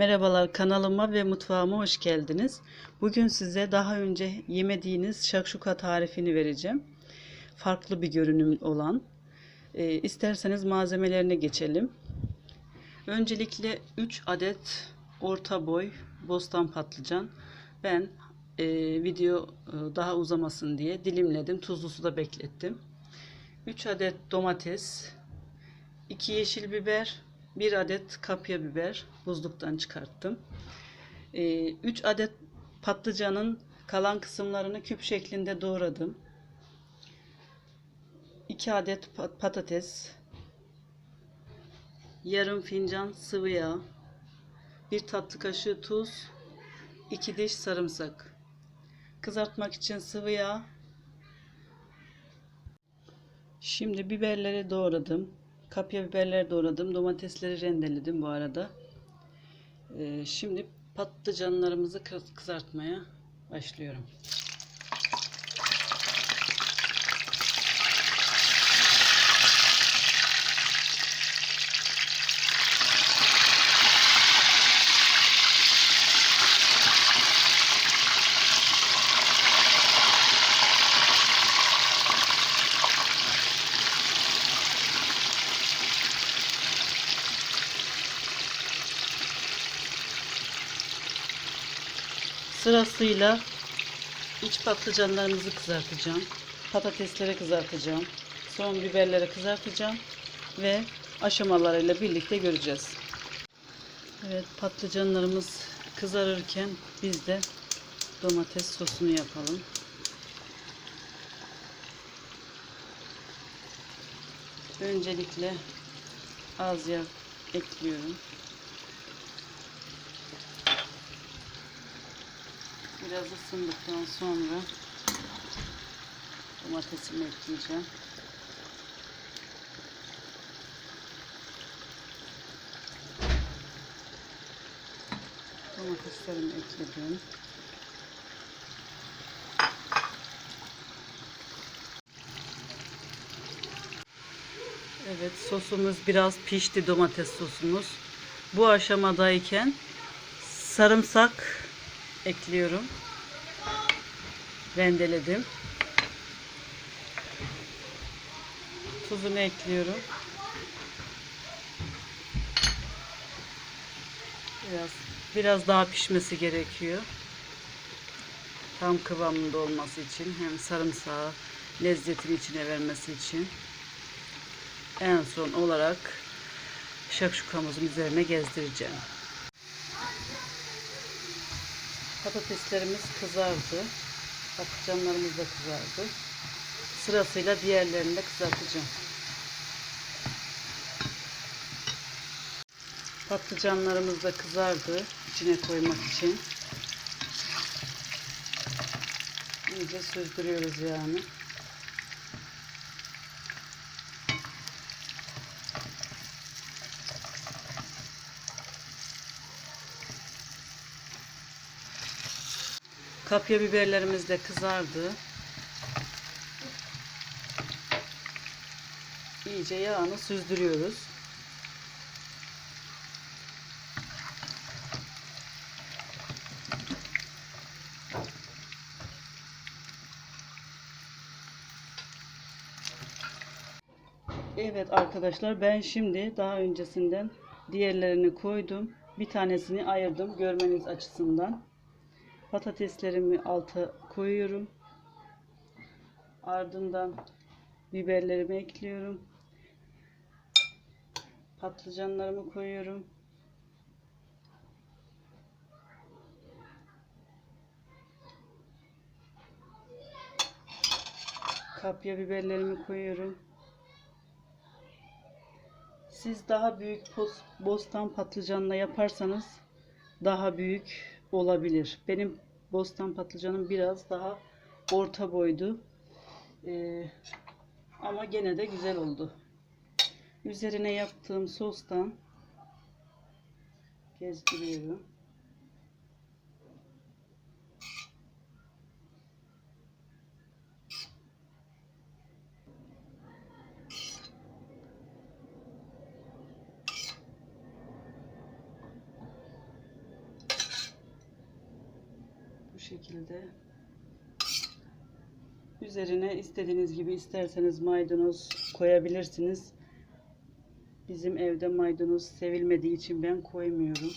Merhabalar kanalıma ve mutfağıma hoş geldiniz. Bugün size daha önce yemediğiniz şakşuka tarifini vereceğim. Farklı bir görünüm olan. Ee, isterseniz malzemelerine geçelim. Öncelikle 3 adet orta boy bostan patlıcan. Ben e, video e, daha uzamasın diye dilimledim. Tuzlu suda beklettim. 3 adet domates, 2 yeşil biber, 1 adet kapya biber buzluktan çıkarttım. 3 adet patlıcanın kalan kısımlarını küp şeklinde doğradım. 2 adet pa- patates, yarım fincan sıvı yağ, 1 tatlı kaşığı tuz, 2 diş sarımsak. Kızartmak için sıvı yağ. Şimdi biberleri doğradım. Kapya biberleri doğradım. Domatesleri rendeledim bu arada. Ee, şimdi patlıcanlarımızı kız- kızartmaya başlıyorum. Sırasıyla iç patlıcanlarımızı kızartacağım. Patatesleri kızartacağım. Son biberleri kızartacağım. Ve aşamalarıyla birlikte göreceğiz. Evet patlıcanlarımız kızarırken biz de domates sosunu yapalım. Öncelikle az yağ ekliyorum. Biraz ısındıktan sonra domatesimi ekleyeceğim. Domateslerimi ekledim. Evet sosumuz biraz pişti domates sosumuz. Bu aşamadayken sarımsak ekliyorum. Rendeledim. Tuzunu ekliyorum. Biraz biraz daha pişmesi gerekiyor. Tam kıvamında olması için hem sarımsağı lezzetini içine vermesi için. En son olarak şakşukamızın üzerine gezdireceğim. Patateslerimiz kızardı. Patlıcanlarımız da kızardı. Sırasıyla diğerlerini de kızartacağım. Patlıcanlarımız da kızardı. içine koymak için. İyice süzdürüyoruz yani. Kapya biberlerimiz de kızardı. İyice yağını süzdürüyoruz. Evet arkadaşlar ben şimdi daha öncesinden diğerlerini koydum. Bir tanesini ayırdım görmeniz açısından. Patateslerimi alta koyuyorum. Ardından biberlerimi ekliyorum. Patlıcanlarımı koyuyorum. Kapya biberlerimi koyuyorum. Siz daha büyük bostan patlıcanla yaparsanız daha büyük olabilir. Benim bostan patlıcanım biraz daha orta boydu. Ee, ama gene de güzel oldu. Üzerine yaptığım sostan gezdiriyorum. Şekilde. Üzerine istediğiniz gibi isterseniz maydanoz koyabilirsiniz. Bizim evde maydanoz sevilmediği için ben koymuyorum.